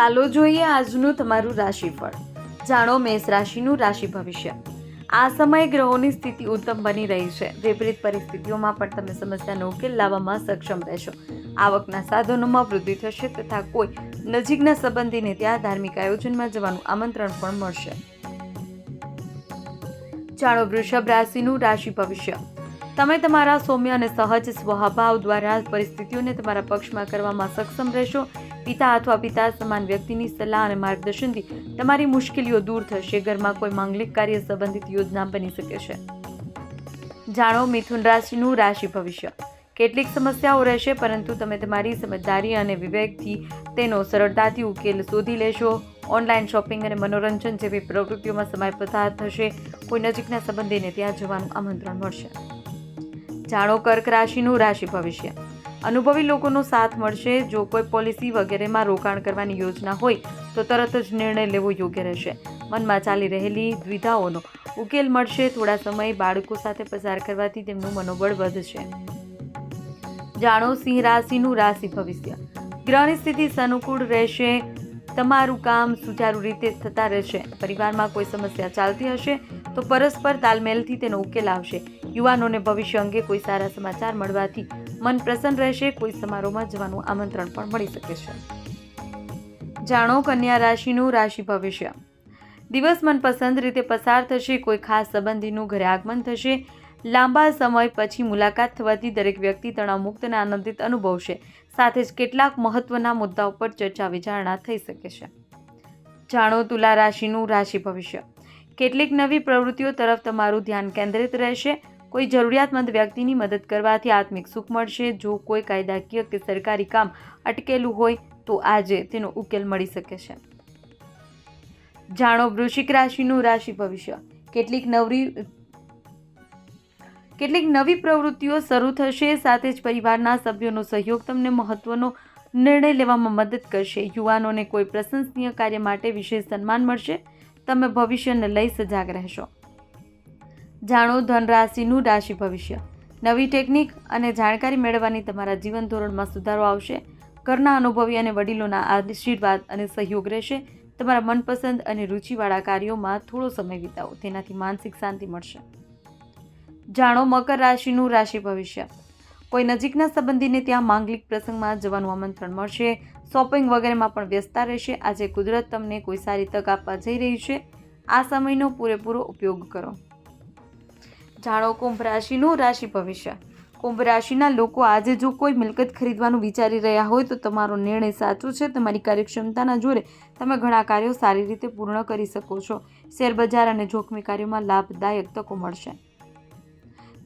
ચાલો જોઈએ આજનું તમારું રાશિફળ. જાણો મેષ રાશિનું રાશિ ભવિષ્ય. આ સમયે ગ્રહોની સ્થિતિ ઉત્તમ બની રહી છે. વિપરીત પરિસ્થિતિઓમાં પણ તમે સમસ્યાનો ઉકેલ લાવવામાં સક્ષમ રહેશો. આવકના સાધનોમાં વૃદ્ધિ થશે તથા કોઈ નજીકના સંબંધીને ત્યાં ધાર્મિક આયોજનમાં જવાનું આમંત્રણ પણ મળશે. જાણો વૃષભ રાશિનું રાશિ ભવિષ્ય. તમે તમારા સૌમ્ય અને સહજ સ્વભાવ દ્વારા પરિસ્થિતિઓને તમારા પક્ષમાં કરવામાં સક્ષમ રહેશો. પિતા અથવા પિતા સમાન વ્યક્તિની સલાહ અને માર્ગદર્શનથી તમારી મુશ્કેલીઓ દૂર થશે. ઘરમાં કોઈ માંગલિક કાર્ય સંબંધિત યોજના બની શકે છે. જાણો, મિથુન રાશિનું રાશિ ભવિષ્ય. કેટલીક સમસ્યાઓ રહેશે, પરંતુ તમે તમારી સમજદારી અને વિવેકથી તેનો સરળતાથી ઉકેલ શોધી લેશો. ઓનલાઈન શોપિંગ અને મનોરંજન જેવી પ્રવૃત્તિઓમાં સમય પસાર થશે. કોઈ નજીકના સંબંધીને ત્યાં જવાનું આમંત્રણ મળશે. જાણો કર્ક રાશિનું રાશિ ભવિષ્ય. અનુભવી લોકોનો સાથ મળશે, જો કોઈ પોલિસી વગેરેમાં રોકાણ કરવાની યોજના હોય, તો તરત જ નિર્ણય લેવો યોગ્ય રહેશે. મનમાં ચાલી રહેલી દ્વિધાઓનો ઉકેલ મળશે, થોડા સમય બાળકો સાથે પસાર કરવાથી તેમનું મનોબળ વધશે. જાણો સિંહ રાશિનું રાશિ ભવિષ્ય. ગ્રહની સ્થિતિ સાનુકૂળ રહેશે, તમારું કામ સુચારુ રીતે થતા રહેશે. પરિવારમાં કોઈ સમસ્યા ચાલતી હશે, તો પરસ્પર તાલમેલથી તેનો ઉકેલ આવશે. યુવાનોને ભવિષ્ય અંગે કોઈ સારા સમાચાર મળવાથી મન પ્રસન્ન રહેશે, કોઈ સમારોહમાં જવાનું આમંત્રણ પણ મળી શકે છે. જાણો, કન્યા રાશિનું રાશિ ભવિષ્ય. દિવસ મનપસંદ રીતે પસાર થશે, કોઈ ખાસ સંબંધીનું ઘરે આગમન થશે. લાંબા સમય પછી મુલાકાત થવાથી દરેક વ્યક્તિ તણાવમુક્ત અને આનંદિત અનુભવશે. સાથે જ કેટલાક મહત્વના મુદ્દાઓ પર ચર્ચા વિચારણા થઈ શકે છે. જાણો, તુલા રાશિનું રાશિ ભવિષ્ય. કેટલીક નવી પ્રવૃત્તિઓ તરફ તમારું ધ્યાન કેન્દ્રિત રહેશે. કોઈ જરૂરિયાતમંદ વ્યક્તિની મદદ કરવાથી આત્મિક સુખ મળશે. જો કોઈ કાયદાકીય કે સરકારી કામ અટકેલું હોય તો આજે તેનો ઉકેલ મળી શકે છે. જાણો, વૃશ્ચિક રાશિનું રાશિ ભવિષ્ય. કેટલીક નવરી, કેટલીક નવી પ્રવૃત્તિઓ શરૂ થશે, સાથે જ પરિવારના સભ્યોનો સહયોગ તમને મહત્વનો નિર્ણય લેવામાં મદદ કરશે. યુવાનોને કોઈ પ્રશંસનીય કાર્ય માટે વિશેષ સન્માન મળશે. તમે ભવિષ્યને લઈ સજાગ રહેશો. જાણો ધન રાશિનું રાશિ ભવિષ્ય. નવી ટેકનિક અને જાણકારી મેળવવાની તમારા જીવન ધોરણમાં સુધારો આવશે. ઘરના અનુભવી અને વડીલોના આશીર્વાદ અને સહયોગ રહેશે. તમારા મનપસંદ અને રુચિવાળા કાર્યોમાં થોડો સમય વિતાવો, તેનાથી માનસિક શાંતિ મળશે. જાણો મકર રાશિનું રાશિ ભવિષ્ય. કોઈ નજીકના સંબંધીને ત્યાં માંગલિક પ્રસંગમાં જવાનું આમંત્રણ મળશે. શોપિંગ વગેરેમાં પણ વ્યસ્તતા રહેશે. આજે કુદરત તમને કોઈ સારી તક આપવા જઈ રહી છે. આ સમયનો પૂરેપૂરો ઉપયોગ કરો. જાણો કુંભ રાશિનું રાશિ ભવિષ્ય. કુંભ રાશિના લોકો આજે જો કોઈ મિલકત ખરીદવાનું વિચારી રહ્યા હોય તો તમારો નિર્ણય સાચો છે, તમારી કાર્યક્ષમતાના જોરે તમે ઘણા કાર્યો સારી રીતે પૂર્ણ કરી શકો છો. શેરબજાર અને જોખમી કાર્યોમાં લાભદાયક તકો મળશે.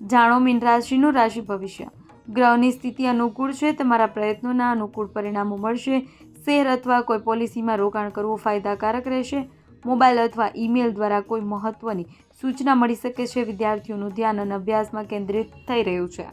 જાણો મીન રાશિનું રાશિ ભવિષ્ય. ગ્રહની સ્થિતિ અનુકૂળ છે, તમારા પ્રયત્નોના અનુકૂળ પરિણામો મળશે. શેર અથવા કોઈ પોલિસીમાં રોકાણ કરવું ફાયદાકારક રહેશે. મોબાઈલ અથવા ઈમેલ દ્વારા કોઈ મહત્ત્વની સૂચના મળી શકે છે? વિદ્યાર્થીઓનું ધ્યાન અને અભ્યાસમાં કેન્દ્રિત થઈ રહ્યું છે.